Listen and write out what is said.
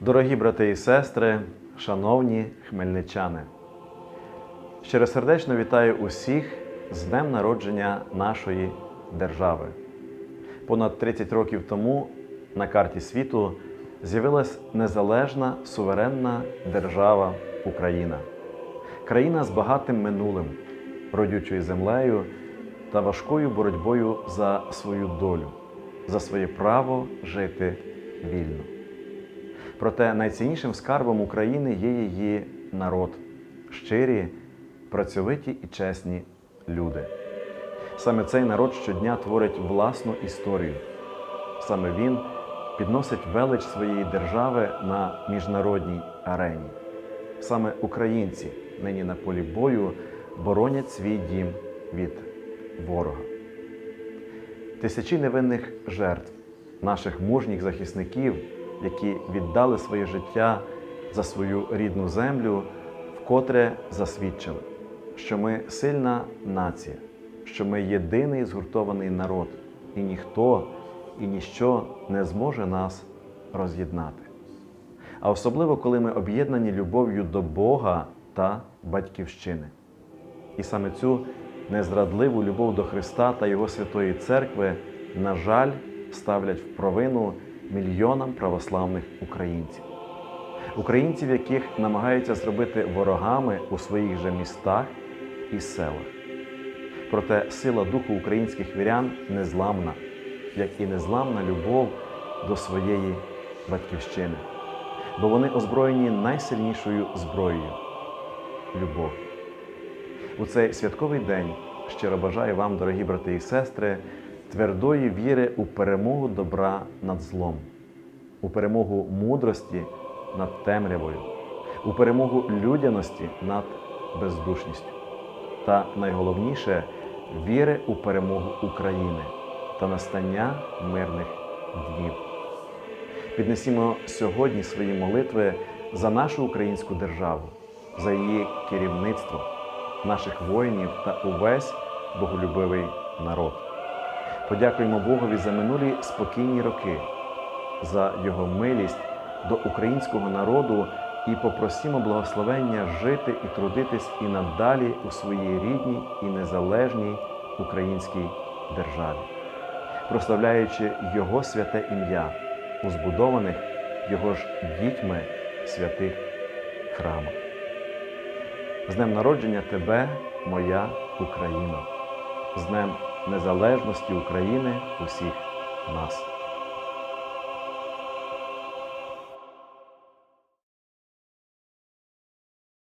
Дорогі брати і сестри, шановні хмельничани, щиросердечно вітаю усіх з днем народження нашої держави. Понад 30 років тому на карті світу з'явилась незалежна суверенна держава Україна, країна з багатим минулим, родючою землею та важкою боротьбою за свою долю, за своє право жити вільно. Проте найціннішим скарбом України є її народ, щирі, працьовиті і чесні люди. Саме цей народ щодня творить власну історію. Саме він підносить велич своєї держави на міжнародній арені. Саме українці нині на полі бою боронять свій дім від ворога. Тисячі невинних жертв наших мужніх захисників, які віддали своє життя за свою рідну землю, вкотре засвідчили, що ми сильна нація, що ми єдиний згуртований народ, і ніхто і ніщо не зможе нас роз'єднати. А особливо, коли ми об'єднані любов'ю до Бога та Батьківщини. І саме цю незрадливу любов до Христа та Його Святої Церкви, на жаль, ставлять в провину мільйонам православних українців, українців, яких намагаються зробити ворогами у своїх же містах і селах. Проте сила духу українських вірян незламна, як і незламна любов до своєї батьківщини, бо вони озброєні найсильнішою зброєю любов. У цей святковий день щиро бажаю вам, дорогі брати і сестри, твердої віри у перемогу добра над злом, у перемогу мудрості над темрявою, у перемогу людяності над бездушністю. Та найголовніше віри у перемогу України та настання мирних днів. Піднесімо сьогодні свої молитви за нашу українську державу, за її керівництво, наших воїнів та увесь боголюбивий народ. Подякуємо Богові за минулі спокійні роки, за його милість до українського народу і попросімо благословення жити і трудитись і надалі у своїй рідній і незалежній українській державі, прославляючи Його святе ім'я у збудованих Його ж дітьми святих храмах. З днем народження тебе, моя Україна, з Днем Незалежності України усіх нас.